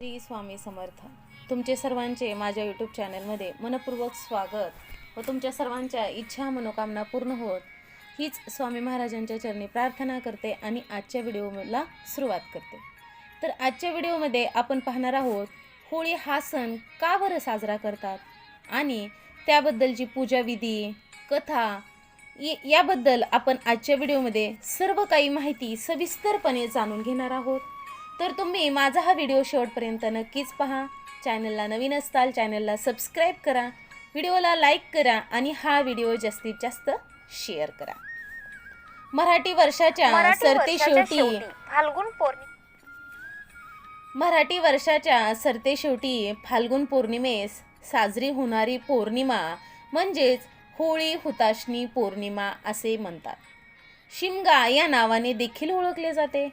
श्री स्वामी समर्थ. तुमचे सर्वांचे माझ्या यूट्यूब चॅनलमध्ये मनपूर्वक स्वागत व तुमच्या सर्वांच्या इच्छा मनोकामना पूर्ण होत. हीच स्वामी महाराजांच्या चरणी प्रार्थना करते आणि आजच्या व्हिडिओला सुरुवात करते. तर आजच्या व्हिडिओमध्ये आपण पाहणार आहोत होळी हा सण का बरं साजरा करतात? आणि त्याबद्दलची पूजाविधी कथा याबद्दल आपण आजच्या व्हिडिओमध्ये सर्व काही माहिती सविस्तरपणे जाणून घेणार आहोत. तर तुम्ही माझा हा व्हिडिओ शेवटपर्यंत नक्कीच पहा. चॅनलला नवीन असताल चॅनलला सबस्क्राईब करा. व्हिडिओला लाईक करा आणि हा व्हिडिओ जास्तीत जास्त शेअर करा. मराठी वर्षाच्या सरते शेवटी शेवटी. फाल्गुन पौर्णिमा. मराठी वर्षाच्या सरते शेवटी फाल्गुन पौर्णिमेस साजरी होणारी पौर्णिमा म्हणजेच होळी हुताशनी पौर्णिमा असे म्हणतात. शिमगा या नावाने देखील ओळखले जाते.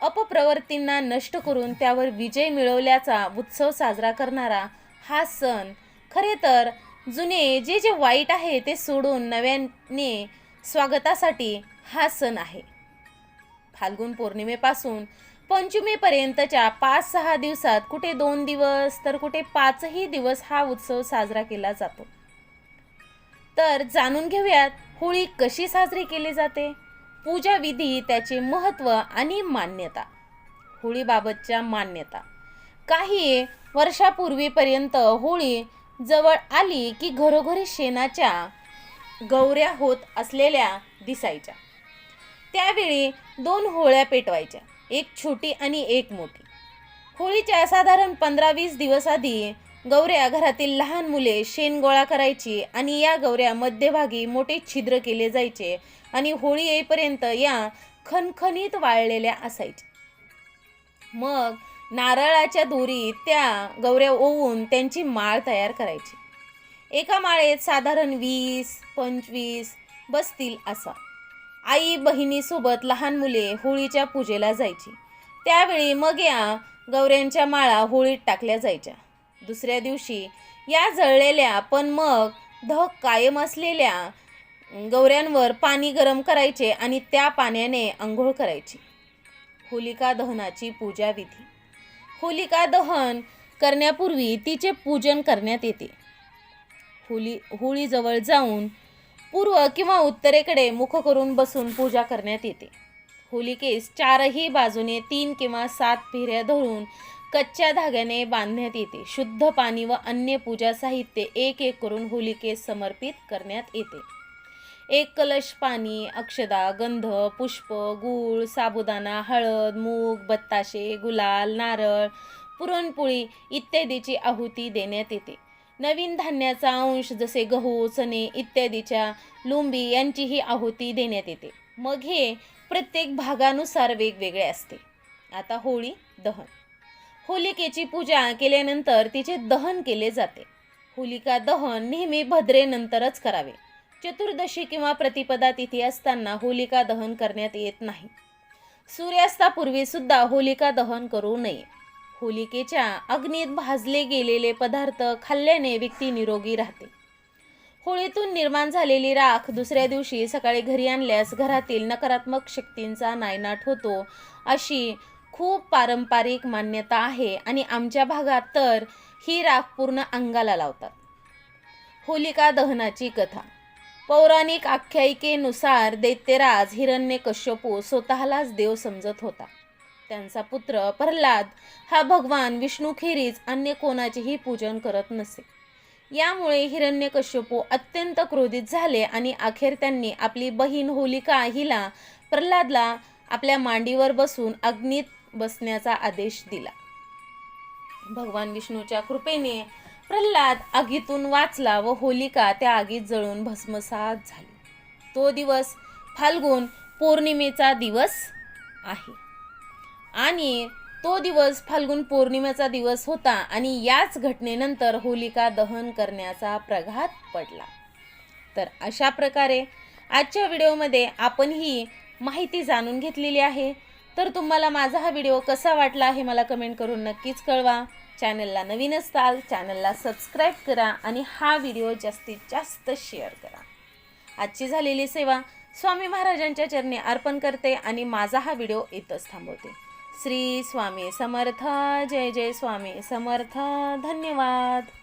अपप्रवर्तींना नष्ट करून त्यावर विजय मिळवल्याचा उत्सव साजरा करणारा हा सण. खरे तर जुने जे जे वाईट आहे ते सोडून नव्याने स्वागतासाठी हा सण आहे. फाल्गुन पौर्णिमेपासून पंचमीपर्यंतच्या पाच सहा दिवसात कुठे दोन दिवस तर कुठे पाचही दिवस हा उत्सव साजरा केला जातो. तर जाणून घेऊयात होळी कशी साजरी केली जाते? पूजा विधी त्याचे महत्त्व आणि मान्यता. होळीबाबतच्या मान्यता. काही वर्षापूर्वीपर्यंत होळी जवळ आली की घरोघरी शेणाच्या गौऱ्या होत असलेल्या दिसायच्या. त्यावेळी दोन होळ्या पेटवायच्या एक छोटी आणि एक मोठी. होळीच्या साधारण पंधरा वीस दिवस आधी गौऱ्या घरातील लहान मुले शेण गोळा करायची आणि या गौऱ्या मध्यभागी मोठे छिद्र केले जायचे आणि होळी येईपर्यंत या खणखणीत वाळलेल्या असायच्या. मग नारळाच्या दोरीत त्या गौऱ्या ओवून त्यांची माळ तयार करायची. एका माळेत साधारण वीस पंचवीस बसतील असा. आई बहिणीसोबत लहान मुले होळीच्या पूजेला जायची. त्यावेळी मग या गौऱ्यांच्या माळा होळीत टाकल्या जायच्या. दुसऱ्या दिवशी. या जळलेल्या पण मग धग कायम असलेल्या गौऱ्यांवर पाणी गरम करायचे आणि त्या पाण्याने आंघोळ करायची. होलिका दहनाची पूजा विधी. होलिका दहन करण्यापूर्वी तिचे पूजन करण्यात येते. होली होळीजवळ जाऊन पूर्व किंवा उत्तरेकडे मुख करून बसून पूजा करण्यात येते. होलिकेस चारही बाजूने तीन किंवा सात फेऱ्या धरून कच्च्या धाग्याने बांधण्यात येते. शुद्ध पाणी व अन्य पूजा साहित्य एक एक करून होलिकेस समर्पित करण्यात येते. एक कलश पाणी अक्षदा गंध पुष्प गूळ साबुदाणा हळद मूग बत्ताशे गुलाल नारळ पुरणपोळी इत्यादीची आहुती देण्यात येते. नवीन धान्याचा अंश जसे गहू चणे इत्यादीच्या लुंबी यांचीही आहुती देण्यात येते. मग हे प्रत्येक भागानुसार वेगवेगळे असते. आता होळी दहन. होलिकेची पूजा केल्यानंतर तिचे दहन केले जाते. होलिका दहन नेहमी भद्रेनंतरच करावे. चतुर्दशी किंवा प्रतिपदा तिथी असताना होलिका दहन करण्यात येत नाही. सूर्यास्तापूर्वी सुद्धा होलिका दहन करू नये. होलिकेच्या अग्नीत भाजले गेलेले पदार्थ खाल्ल्याने व्यक्ती निरोगी राहते. होळीतून निर्माण झालेली राख दुसऱ्या दिवशी सकाळी घरी आणल्यास घरातील नकारात्मक शक्तींचा नायनाट होतो अशी खूप पारंपरिक मान्यता आहे आणि आमच्या भागात तर ही राख पूर्ण अंगाला लावतात. होलिका दहनाची कथा. पौराणिक आख्यायिकेनुसार दैत्यराज हिरण्यकश्यपू स्वतःलाच देव समजत होता. त्यांचा पुत्र प्रल्हाद हा भगवान विष्णूखेरीज अन्य कोणाचेही पूजन करत नसे. यामुळे हिरण्यकश्यपू अत्यंत क्रोधित झाले आणि अखेर त्यांनी आपली बहीण होलिका हिला प्रल्हादला आपल्या मांडीवर बसून अग्नीत बसण्याचा आदेश दिला. भगवान विष्णूच्या कृपेने प्रल्हाद आगीतून वाचला व होलिका त्या आगीत जळून भस्मसात झाली. तो दिवस फाल्गुन पौर्णिमेचा दिवस आहे. आणि तो दिवस फाल्गुन पौर्णिमेचा दिवस होता आणि याच घटनेनंतर होलिका दहन करण्याचा प्रघात पडला. तर अशा प्रकारे आजच्या व्हिडिओमध्ये आपण ही माहिती जाणून घेतलेली आहे. तर तुम्हाला माझा हा व्हिडिओ कसा वाटला हे मला कमेंट करून नक्कीच कळवा. चॅनलला नवीन असताल चॅनलला सबस्क्राईब करा आणि हा व्हिडिओ जास्तीत जास्त शेअर करा. आजची झालेली सेवा स्वामी महाराजांच्या चरणी अर्पण करते आणि माझा हा व्हिडिओ इथंच थांबवते. श्री स्वामी समर्थ जय जय स्वामी समर्थ धन्यवाद.